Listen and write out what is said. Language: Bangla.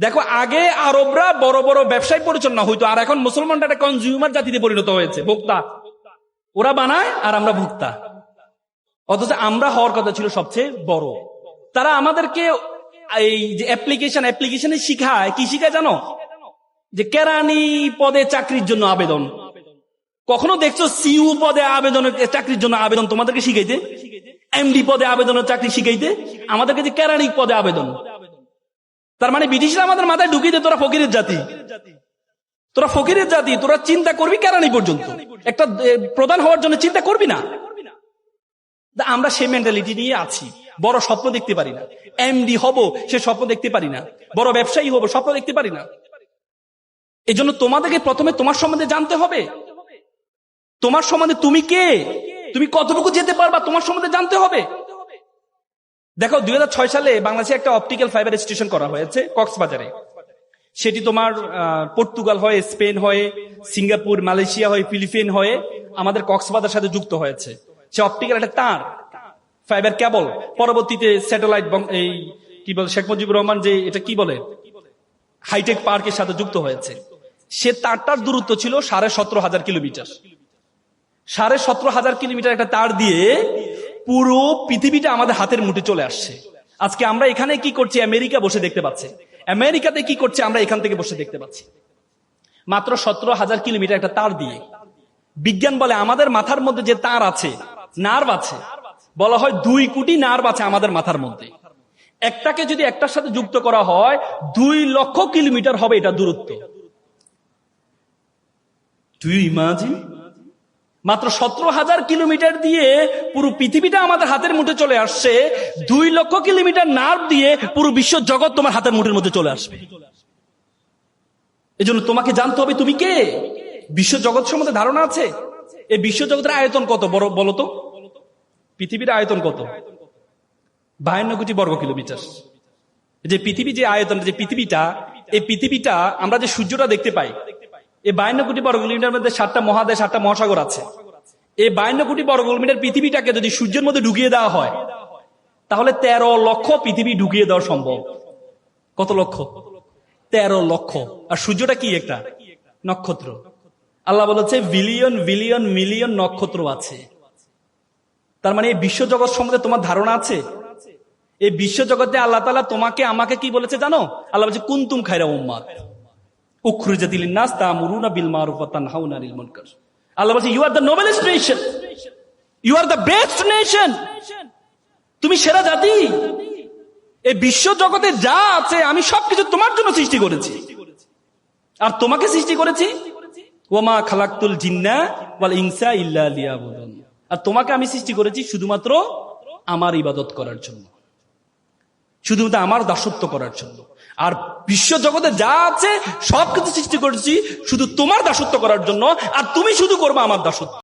দেখো, আগে আরবরা বড় বড় ব্যবসায় পরিচালনা হইতো, আর এখন মুসলমানরা একটা কনজিউমার জাতিতে পরিণত হয়েছে, ভোক্তা। ওরা বানায় আর আমরা ভোক্তা। অথচ আমরা হওয়ার কথা ছিল সবচেয়ে বড়। তারা আমাদেরকে এই যে অ্যাপ্লিকেশন অ্যাপ্লিকেশনে শিখায়। কি শিখায় জানো? যে কেরানি পদে চাকরির জন্য আবেদন। কখনো দেখছ সিইউ পদে আবেদনের চাকরির জন্য আবেদন তোমাদেরকে শিখাইতে? এমডি পদে আবেদনের চাকরি শিখাইতে? আমাদেরকে যে কেরানি পদে আবেদন। তার মানে ব্রিটিশরা আমাদের মাথায় ঢুকিয়ে দে তোরা ফকিরের জাতি। তোরা ফকিরের জাতি, তোরা চিন্তা করবি কেরানি পর্যন্ত। একটা প্রধান হওয়ার জন্য চিন্তা করবি না। আমরা সেই মেন্টালিটি নিয়ে আছি। বড় স্বপ্ন দেখতে পারি না। এমডি হব, সে স্বপ্ন দেখতে পারি না। বড় ব্যবসায়ী হব, স্বপ্ন দেখতে পারি না। এই জন্য তোমাদেরকে প্রথমে তোমার সম্বন্ধে জানতে হবে। তোমার সম্বন্ধে তুমি কে? তুমি কতটুকু যেতে পারবা, তোমার সম্বন্ধে জানতে হবে। দেখো, দুই সালে বাংলাদেশে একটা অপটিক্যাল ফাইবার স্টেশন করা হয়েছে, কক্সবাজারে। সেটি তোমার পর্তুগাল হয়ে, স্পেন হয়ে, সিঙ্গাপুর, মালয়েশিয়া হয়ে, ফিলিপিন হয়ে আমাদের কক্সবাজার সাথে যুক্ত হয়েছে। সে অপটিক্যাল একটা তার ফাইবার কেবল পরবর্তীতে স্যাটেলাইট এই, কি বলে, শেখ মুজিবুর রহমান যে, এটা কি বলে? হাইটেক পার্কের সাথে যুক্ত হয়েছে। সে তারটার দূরত্ব ছিল সাড়ে সতেরো হাজার কিলোমিটার। সাড়ে সতেরো হাজার কিলোমিটার একটা তার দিয়ে পুরো পৃথিবীটা আমাদের হাতের মুঠে চলে আসছে। আজকে আমরা এখানে কি করছি? আমেরিকা বসে দেখতে পাচ্ছি। আমেরিকাতে কি করছে? আমরা এখান থেকে বসে দেখতে পাচ্ছি। মাত্র সতেরো হাজার কিলোমিটার একটা তার দিয়ে। বিজ্ঞান বলে আমাদের মাথার মধ্যে যে তার আছে নার্ভ আছে, বলা হয় দুই কোটি নার্ভ আছে আমাদের মাথার মধ্যে। একটাকে যদি একটার সাথে যুক্ত করা হয়, দুই লক্ষ কিলোমিটার হবে এটা দূরত্ব। তুই ইমাজিন মাত্র সতেরো হাজার কিলোমিটার দিয়ে পুরো পৃথিবীটা আমাদের হাতের মুঠে চলে আসছে। দুই লক্ষ কিলোমিটার নার্ভ দিয়ে পুরো বিশ্ব জগৎ তোমার হাতের মুঠের মধ্যে চলে আসবে। এই জন্য তোমাকে জানতে হবে, তুমি কে? বিশ্ব জগৎ সম্বন্ধে ধারণা আছে? এই বিশ্ব জগতের আয়তন কত, বড়, বলো তো? পৃথিবীর আয়তন কত? বাহান্ন কোটি বর্গ কিলোমিটার। যে পৃথিবী যে আয়তন, যে পৃথিবীটা, এই পৃথিবীটা আমরা যে সূর্যটা দেখতে পাই এই বায়ান্ন কোটি বর্গ কিলোমিটার মধ্যে সাতটা মহাদেশ, সাতটা মহাসাগর আছে। এই বায়ান্ন কোটি বর্গ কিলোমিটার পৃথিবীটাকে যদি সূর্যের মধ্যে ঢুকিয়ে দেওয়া হয়, তাহলে তেরো লক্ষ পৃথিবী ঢুকিয়ে দেওয়া সম্ভব। কত লক্ষ? তেরো লক্ষ। আর সূর্যটা কি একটা? নক্ষত্র। আল্লাহ বলেছে, বিলিয়ন বিলিয়ন, মিলিয়ন নক্ষত্র আছে। তার মানে এই বিশ্বজগৎ সম্বন্ধে তোমার ধারণা আছে? এই বিশ্বজগতে আল্লাহ তালা তোমাকে, আমাকে কি বলেছে জানো? আল্লাহ বলছে, কুন্তুম খাইরা উম্মাদ তুমি সেরা জাতি। এই বিশ্ব জগতে যা আছে, আমি সবকিছু তোমার জন্য সৃষ্টি করেছি। আর তোমাকে সৃষ্টি করেছি? ওমা খালাক্তুল জিন্না ইনসা ইল্লা আর তোমাকে আমি সৃষ্টি করেছি শুধুমাত্র আমার ইবাদত করার জন্য। শুধুমাত্র আমার দাসত্ব করার জন্য। আর বিশ্ব জগতে যা আছে, সবকিছু সৃষ্টি করেছি শুধু তোমার দাসত্ব করার জন্য, আর তুমি শুধু করবে আমার দাসত্ব।